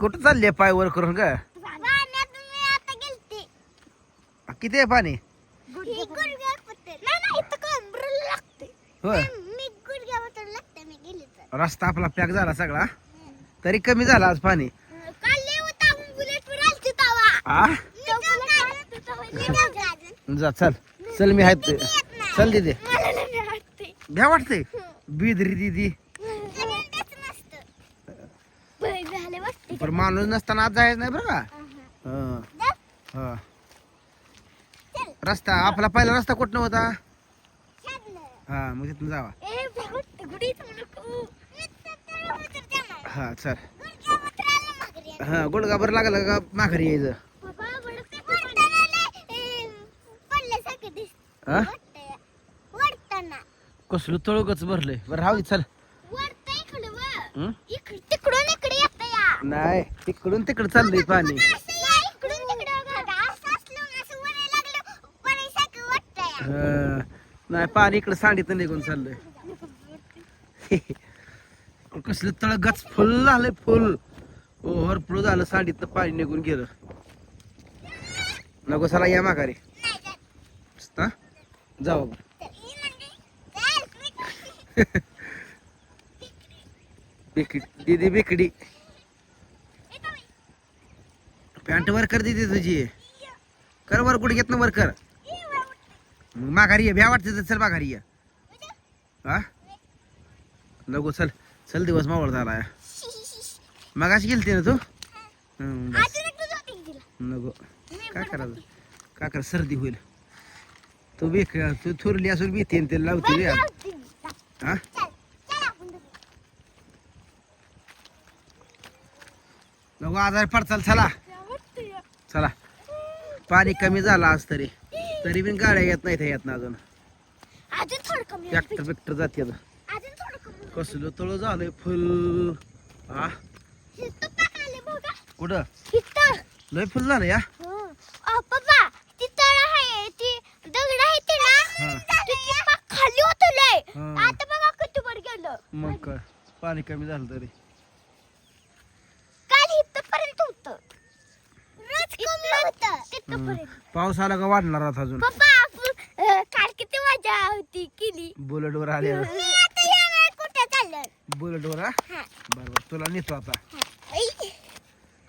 कुठं चालले पाय वर करून गेलते. किती आहे पाणी? होय. रस्ता आपला पॅक झाला सगळा. तरी कमी झाला आज पाणी. आ? जा चल. चल मी आहेत चल दिदी. भ्या वाटते बिदरी दिदी करंटच नसतं. बाई, पण माणूस नसताना आज जायचं नाही बरं का. हं. हं. रस्ता आपला पहिला रस्ता कुठं होता. हा मग तिथून जावा. हा आणि. हा गुडगाभर लागलं का माघारी यायचं. हा. कसलं तळगच भरलंय बरं राहू चल वडतंय इकडं वर. हं? इकडं तिकडून इकडे येतं या नाही तिकडून तिकडं चाललंय पाणी. नाही पाणी इकडं सांडीत निघून चाललंय. कसलं तळगच फुल झालंय फुल. हो, ओव्हरफ्लो झालं सांडीत पाणी निघून गेलं. नको चला या माघारी. हा? जाऊ. तर बिकडी दीदी बिकडी. पॅन्ट वर कर तुझी. कर वर कुठे घेत ना वर कर. मग माघारी ये भ्या वाटते चल माघारी ये. हा? नको चल चल दिवस मावळ झाला. मग अशी गेलते ना तू? नको. काय करायचं? काय करा सर्दी होईल. तू बी तू थोरली असून बी ते ते लावते हा? नको आजारी पडचाल चला. चला. पाणी कमी झालं आज तरी. तरी पण गाड्या येत नाहीत येत ना अजून. कमी ट्रॅक्टर बिक्टर जाते कमी कसलं तळ झालंय फुल. हा कुठं? लय फुल झालं या? अ, पप्पा ती तळ आहे ती दगड आहे ती ना हा. ती पाक खाली होत लय हा. आता बघा किती वर गेलं मग काय पाणी कमी झालं तरी काल इथपर्यंत होत रोज कमी हं. पाऊस आला का वाढणार आता अजून पप्पा आपण अ, काल किती मजा होती केली बुलेट वर आले मी आता येणार कुठे चाललं बुलेट वर हा हा. बरोबर तुला नेतो आता हा. ऐ,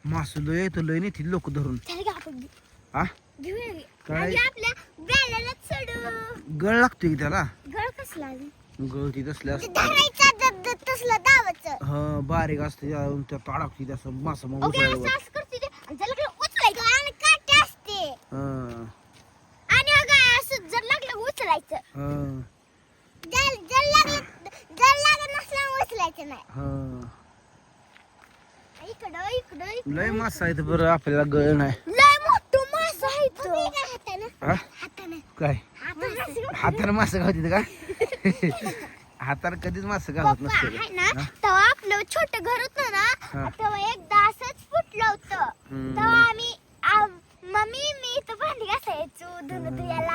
मासू लय तर लय नेतील लोक धरून चल ग आपण घेऊ. हा घेऊया. काय? आणि आपल्या बेलाला चढू गळ लागतोय की त्याला गळ कसला गळती तसल्या ते धरायचा द- द- तसलं दावाचं हा बारीक असते त्या- त्या अडकते त्याचं मासा मग ओके असं उचलायला असं आणि त्याला लागलं उचलायचं आणि काटे असते हा आणि अगं असं जर लागलं उचलायचं. हा. जर जर लागलं जर लागत नसलं उचलायचं नाही. हा. इकडं इकडं इकडं. लय मासा आहे बरं आपल्याला गळ नाही. लय मोठं मास आहे तो. हातानं? हा? हातानं. काय? हातानं हाताने मासं गावते का? हाताने कधीच मासं गावत पप्पा नसते आहे ना तेव्हा आपलं छोटं घर होतं हा. ना तेव्हा एकदा असंच फुटलं होतं. हम्म. तेव्हा आम्ही आम- मम्मी घासायचो धुयाला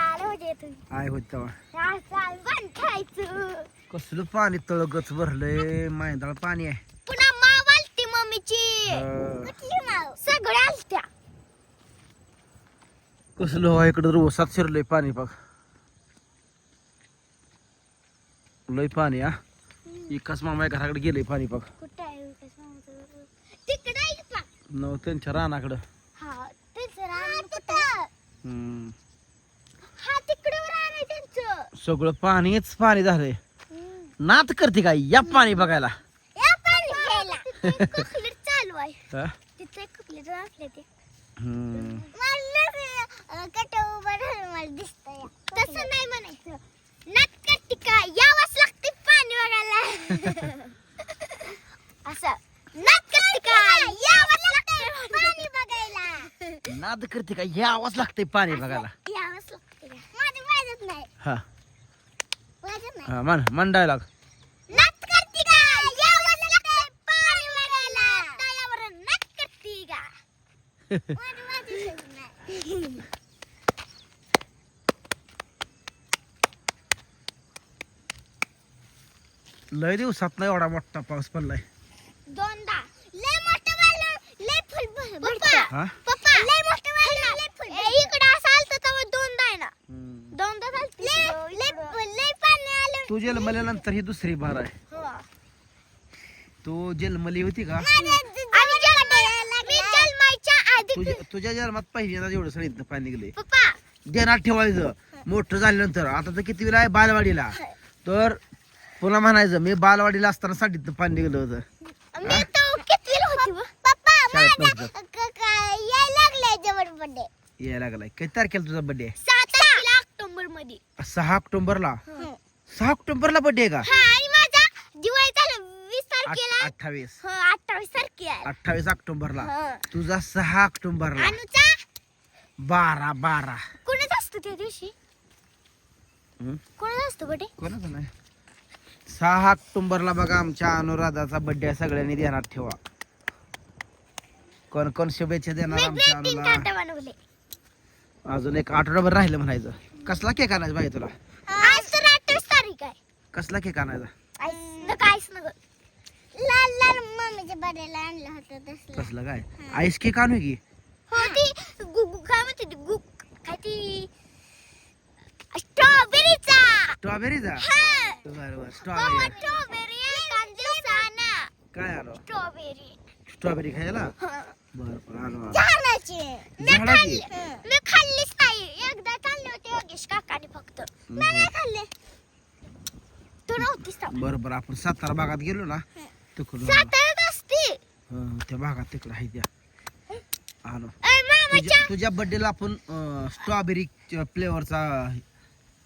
आय होत तेव्हा. असं आम्ही भांडी खायचो कसलं पाणी तळगच भरलंय मैदाळ पाणी आहे. पुन्हा माव आलती मम्मीची. कुठली माव? सगळ्या आलत्या. कसलं हो इकडं रोसात शिरलंय पाणी बघ. लय पाणी हा. एकाच मामा घराकडे गेलंय पाणी बघ. कुठं आहे? तिकडं आहे की पा न त्यांच्या रानाकडं. हम्म. हा तिकडे रान आहे त्यांचं. सगळं पाणीच पाणी झालंय. नात करते काय? या पाणी बघायला. या पाणी प्यायला तिथं एक कपलेट चालू आहे. हा? तिथं एक कपलेट असले ते. हम्म. मला कट उभं राहून मला दिसतंय. तसं नाही म्हणायचं. नात करते का यावंच लागते पाणी बघायला. असं करते का यावंच लागते पाणी बघायला नाद करते काय यावंच लागतंय पाणी बघायला. यावंच लागते का? माझं वाजत नाही. हा. वाजत नाही. हा म्हण म्हण डायलॉग नात करते का? यावंच लागते पाणी बघायला. तळ्यावर नात करते का? माझं वाजतच नाही. लय दिवसात नाही एवढा मोठा पाऊस पडलाय. दोनदा. लय मोठं हा मोठं वाढलं इकडे असं आलतं तेव्हा दोनदा आहे ना हम्म. दोनदा झालती लय लय पाणी आलं तू जन्मल्यानंतर ही दुसरी बार आहे. तू जन्मली होती का? आणि जन्म- मी जन्माच्या आधी तुझ्या तुझ्या जन्मात पहिल्यांदा एवढं सळीतनं पाणी निघले देणार ठेवायचं. मोठं झाल्यानंतर. आता तर किती वेळा आहे? बालवाडीला. तर पुन्हा म्हणायचं मी बालवाडीला असताना साडीतनं पाणी निघलं होतं. यायला लागलाय किती तारखेला तुझा बर्थडे सात तारखेला ऑक्टोबरमध्ये सहा ऑक्टोबरला? सहा ऑक्टोबरला बर्थडे आहे का? हा आणि माझा दिवाळी झालं वीस तारखेला. आठ- अठ्ठावीस. हो अठ्ठावीस तारखेला आहे. अठ्ठावीस ऑक्टोबरला. हो. तुझा सहा ऑक्टोबरला. अनुचा बारा बारा. कोणाचा असतो त्या दिवशी? हम्म? कोणाचा असतो बर्थडे कोणाचं नाही. सहा ऑक्टोबरला बघा आमच्या अनुराधाचा बर्थडे सगळ्यांनी ध्यानात ठेवा. कोण कोण शुभेच्छा देणार मी आमच्या ग्रीटिंग अनुला कार्ड बनवले. अजून एक आठवडाभर राहिलं म्हणायचं. कसला केक आणायचा बाई तुला आज तर अठ्ठावीस तारीख आहे कसला केक आणायचा काहीच नग लाल लाल मम्मीच्या बर्थडेला आणलं होतं तसलं. कसला काय? आईस केक आणू की? हो ती गुगु काय म्हणते ती? गुग काय ती? स्ट्रॉबेरीचा. स्ट्रॉबेरीचा? हा. बरं बरं मम्मा स्ट्रॉबेरी काय आणू स्ट्रॉबेरी. स्ट्रॉबेरी खायला? बरं बरं आणू आणू. झाडाची. मी झाडाची? खाल्ली. मी खाल्लीच नाही. एकदा खाल्ले होते योगेश काकाने फक्त. मी नाही खाल्ले. तू नव्हतीस तेव्हा. बरं बरं आपण सातारा भागात गेलो ना तिकडून आणू. साताऱ्यात असते. हं, त्या भागात तिकडे आहे त्या. अय मामाच्या तुझ्या तुझ्या बर्थडेला आपण स्ट्रॉबेरी फ्लेवरचा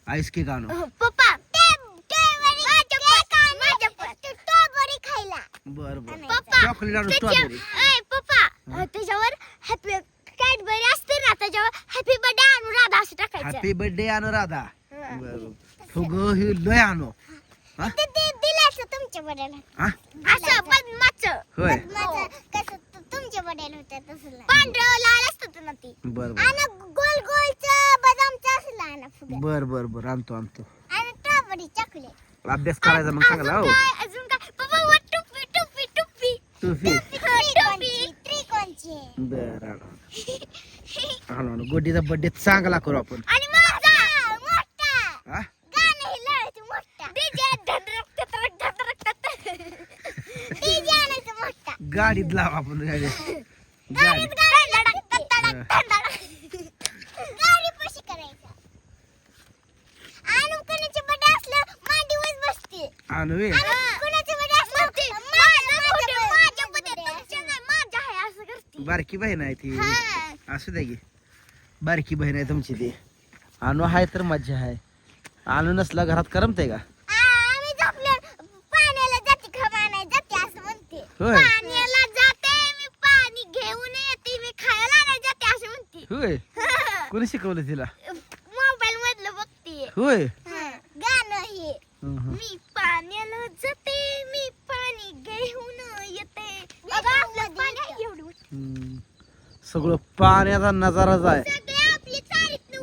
आईस केक आणू. अह, पप्पा माझ्या पण- माझ्या पण. स्ट्रॉबेरी खायला. बर बर. पप्पा चॉकलेट आणू त्याच्या- स्ट्रॉबेरी अय, पप्पा अह, त्याच्यावर हॅपी कॅडबरी असते ना त्याच्यावर हॅपी बर्थडे आणू राधा असं टाकायचं. हॅपी बर्थडे आणू राधा हं. बर. फुग हे लय आणू. हा? ते ते दिलास तुमच्या बर्थडेला हा? असं होय. कसं होतं तसं पांढरं लाल असतं ना ती. बर बर. आणि गोल गोलचं बदामचं फुगे. बर बर बर. आणतो आणतो. आणि स्ट्रॉबेरी चॉकलेट. अभ्यास करायचा मग चांगला हो. काय अजून काय? वर त्रिकोणची बर आणू आणू. आणू गोडीचा बर्थडे चांगला करू आपण. आणि माझा मोठा हा गाणं हे लावायचं मोठा डीजे धडरक धडरक धडरक डीजे आणायचं मोठा गाडीत लाव आपण गाडी गाडी गाडीत धडक धडक धडक गाडी पशी करायचं आणि कुणाचे बर्थडे असलं मांडीवर बसते आणू हे. आणि कुणाचे बर्थडे असलं माझ्या birthday- माझ्या birthday नाही, माझ्या आहे असं करते. बारकी बहीण आहे ती. असू द्या की. बारकी बहीण आहे तुमची ती. आणू आहे तर मज्जा आहे. आणू नसला घरात करमते का? आम्ही होय. कोणी शिकवलं तिला? मोबाईल मधलं बघते. होय. गाणं हे. मी पाण्याला जाते मी पाणी घेऊन येते. बघा आपलं पाणी आहे एवढं. सगळं पाण्याचा नजाराच आहे. सगळे आपली चाळीत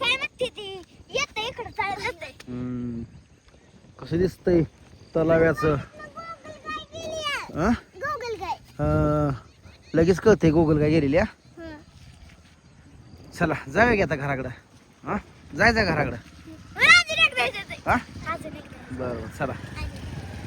काय म्हणते ते? येतं इकडं चालत जाते. हं. कसं दिसतंय तलाव्याचं हं? गोगल गाय हं. लगेच कळतंय गुगल काय गेलेली हा चला जाऊया की आता घराकडं. हा? जायचं घराकडं. हा? बरं चला.